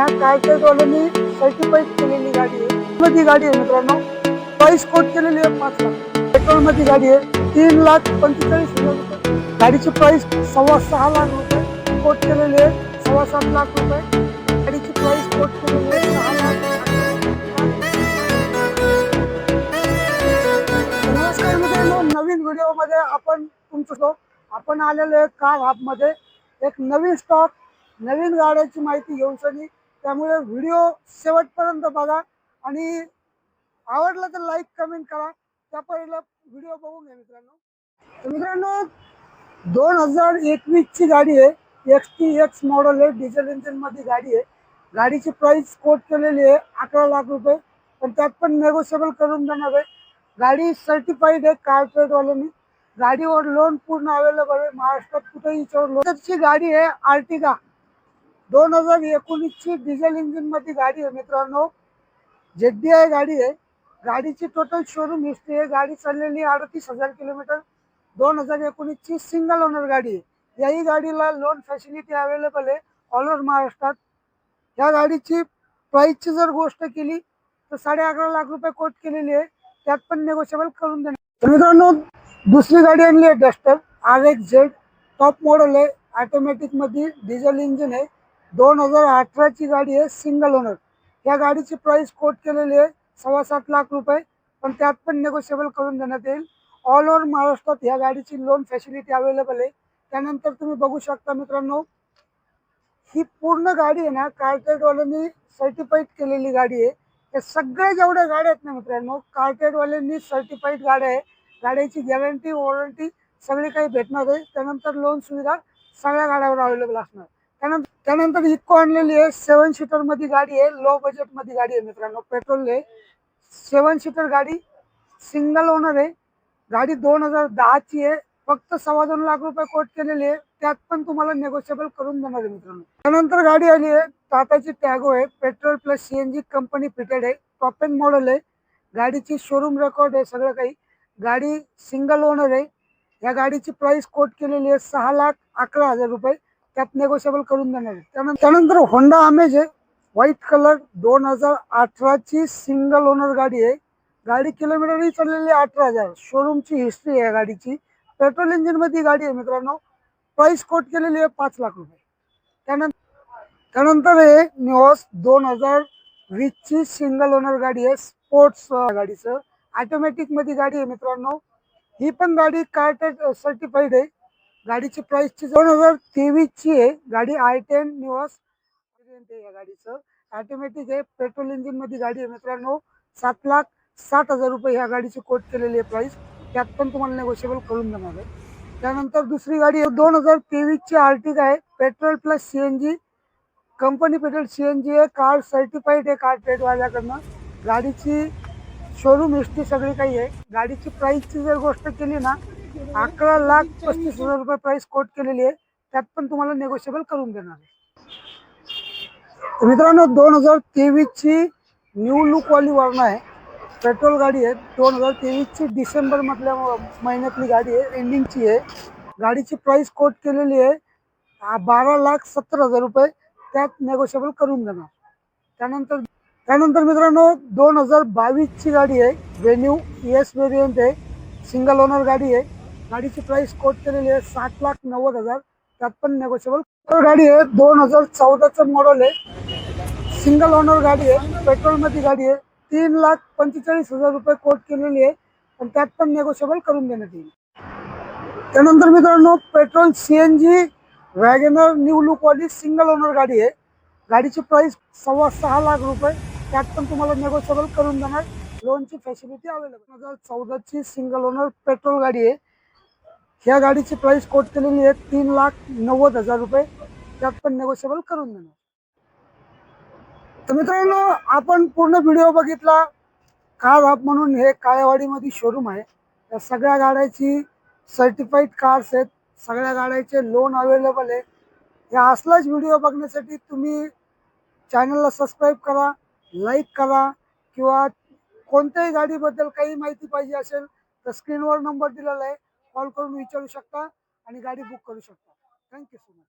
काय काय कारपेटवाल्यांनी सर्टिफाईड केलेली गाडी आहे. मध्ये गाडी आहे मित्रांनो. प्राइस कोट केलेली आहे पाच लाख. पेट्रोलमध्ये गाडी आहे. तीन लाख पंचेचाळीस हजार रुपये. गाडीची प्राइस सव्वा सहा लाख रुपये. कोट केलेली आहे सव्वा सात लाख रुपये. गाडीची प्राइस कोट केलेली आहे सहा लाख नमस्कार मित्रांनो. नवीन व्हिडिओमध्ये आपण तुमचं आपण आलेलो आहे कार हबमध्ये एक नवीन स्टॉक नवीन गाड्याची माहिती घेऊन त्यामुळे व्हिडिओ शेवटपर्यंत बघा. आणि आवडलं तर लाईक कमेंट करा. त्या पहिला व्हिडिओ बघून घ्या मित्रांनो. तर मित्रांनो दोन हजार एकवीसची गाडी आहे. एक्स टी एक्स मॉडेल आहे. डिझेल इंजिनमध्ये गाडी आहे. गाडीची प्राईस कोट केलेली आहे अकरा लाख रुपये. पण त्यात पण नेगोशिएबल करून देणार आहे. गाडी सर्टिफाईड आहे कार गाडीवर लोन पूर्ण अवेलेबल आहे. महाराष्ट्रात कुठेही याच्यावर लोनची गाडी आहे आर्टिगा दोन हजार एकोणीसची डिझेल इंजिनमध्ये गाडी आहे मित्रांनो. जेड्डी आहे गाडी आहे. गाडीची टोटल शोरूम हिस्ट्री आहे. गाडी चाललेली अडतीस हजार किलोमीटर. दोन हजार एकोणीसची सिंगल ओनर गाडी आहे. याही गाडीला loan facility available all over over महाराष्ट्रात. या गाडीची प्राईसची जर गोष्ट केली तर साडे अकरा लाख रुपये कोट केलेली आहे. त्यात पण नेगोशिएबल करून देणार. मित्रांनो दुसरी गाडी आणली आहे Duster R X Z top model आहे. ऑटोमॅटिकमध्ये डिझेल इंजिन आहे. दोन हजार अठराची गाडी आहे सिंगल ओनर या गाडीची प्राइस कोट केलेली आहे सव्वा सात लाख रुपये. पण त्यात पण नेगोशिएबल करून देण्यात येईल. ऑल ओव्हर महाराष्ट्रात ह्या गाडीची लोन फॅसिलिटी अवेलेबल आहे. त्यानंतर तुम्ही बघू शकता मित्रांनो ही पूर्ण गाडी आहे ना कार्टेडवाल्यांनी सर्टिफाईड केलेली गाडी आहे. या सगळ्या जेवढ्या गाड्या आहेत ना मित्रांनो कार्टेडवाल्यांनी सर्टिफाईड गाड्या आहे. गाड्याची गॅरंटी वॉरंटी सगळी काही भेटणार आहे. त्यानंतर लोन सुविधा सगळ्या गाड्यावर अवेलेबल असणार. त्यानंतर त्यानंतर इको आणलेली आहे. सेवन सीटरमध्ये गाडी आहे. लो बजेटमध्ये गाडी आहे मित्रांनो. पेट्रोल आहे. सेवन सीटर गाडी सिंगल ओनर आहे. गाडी दोन हजार दहाची आहे. फक्त सव्वा दोन लाख रुपये कोट केलेली आहे. त्यात पण तुम्हाला नेगोशिएबल करून देणार आहे मित्रांनो. त्यानंतर गाडी आली आहे. टाटाची टॅगो आहे. Petrol plus CNG company fitted आहे. टॉप एंड मॉडेल आहे. गाडीची शोरूम रेकॉर्ड आहे सगळं काही. गाडी सिंगल ओनर आहे. या गाडीची प्राइस कोट केलेली आहे सहा लाख अकरा हजार रुपये. त्यात नेगोशिएबल करून देणार त्यानंतर त्यानंतर होंडा अमेज आहे. व्हाईट कलर दोन हजार अठराची सिंगल ओनर गाडी आहे. गाडी किलोमीटरही चाललेली आहे अठरा हजार. शोरूमची हिस्ट्री आहे गाडीची. पेट्रोल इंजिनमध्ये गाडी आहे मित्रांनो. प्राइस कोट केलेली आहे पाच लाख रुपये. त्यानंतर त्यानंतर आहे निओस दोन हजार वीसची सिंगल ओनर गाडी आहे. स्पोर्ट्स गाडीचं. ऑटोमॅटिकमध्ये गाडी आहे मित्रांनो. ही पण गाडी कार्टेड सर्टिफाईड आहे. गाडीची प्राइसची दोन हजार तेवीसची आहे. गाडी आय टेन निवास या गाडीचं. ऑटोमॅटिक आहे. पेट्रोल इंजिनमध्ये गाडी आहे मित्रांनो. सात लाख साठ हजार रुपये ह्या गाडीची कोट केलेली आहे प्राइस त्यात पण तुम्हाला नेगोशिएबल करून देणार आहे. त्यानंतर दुसरी गाडी दोन हजार तेवीसची आर्टिक आहे. Petrol plus CNG company petrol CNG आहे. कार सर्टिफाईड आहे कार ट्रेडवाल्याकडनं गाडीची शोरूम हिस्ट्री सगळी काही आहे. गाडीची प्राइसची जर गोष्ट केली ना अकरा लाख पस्तीस हजार रुपये प्राइस कोट केलेली आहे. त्यात पण तुम्हाला नेगोशिएबल करून देणार आहे. मित्रांनो दोन हजार तेवीसची न्यू लुकवाली वर्ण आहे. पेट्रोल गाडी आहे. दोन हजार तेवीसची डिसेंबर मधल्या महिन्यातली गाडी आहे. एंडिंगची आहे. गाडीची प्राइस कोट केलेली आहे. बारा लाख सत्तर हजार रुपये. त्यात नेगोशिएबल करून देणार. त्यानंतर त्यानंतर मित्रांनो दोन हजार बावीसची गाडी आहे. वेन्यू एस व्हेरियंट आहे. सिंगल ओनर गाडी आहे. गाडीची प्राइस कोट केलेली आहे सात लाख नव्वद हजार. त्यात पण नेगोशिएबल गाडी आहे दोन हजार चौदाचं मॉडेल आहे. सिंगल ओनर गाडी आहे पेट्रोलमध्ये गाडी आहे. तीन लाख पंचेचाळीस हजार रुपये कोट केलेली आहे. पण त्यात पण नेगोशिएबल करून देण्यात येईल. त्यानंतर मित्रांनो पेट्रोल सीएनजी वॅगनर न्यू लुकवाली सिंगल ओनर गाडी आहे. गाडीची प्राइस सव्वा सहा लाख रुपये. त्यात पण तुम्हाला नेगोशिएबल करून देणार. लोनची फॅसिलिटी अवेलेबल दोन हजार चौदाची सिंगल ओनर पेट्रोल गाडी आहे. ह्या गाडीची प्राइस कोट केलेली आहे तीन लाख नव्वद हजार रुपये. त्यात पण नेगोशिएबल करून देणार. तर मित्रांनो आपण पूर्ण व्हिडिओ बघितला. कार हब म्हणून हे काळेवाडीमध्ये शोरूम आहे. त्या सगळ्या गाड्याची सर्टिफाईड कार्स आहेत. सगळ्या गाड्याचे लोन अवेलेबल आहे या असलाच व्हिडिओ बघण्यासाठी तुम्ही चॅनलला सबस्क्राईब करा लाईक करा किंवा कोणत्याही गाडीबद्दल काही माहिती पाहिजे असेल तर स्क्रीनवर नंबर दिलेला आहे. कॉल करून विचारू शकता आणि गाडी बुक करू शकता. Thank you so much.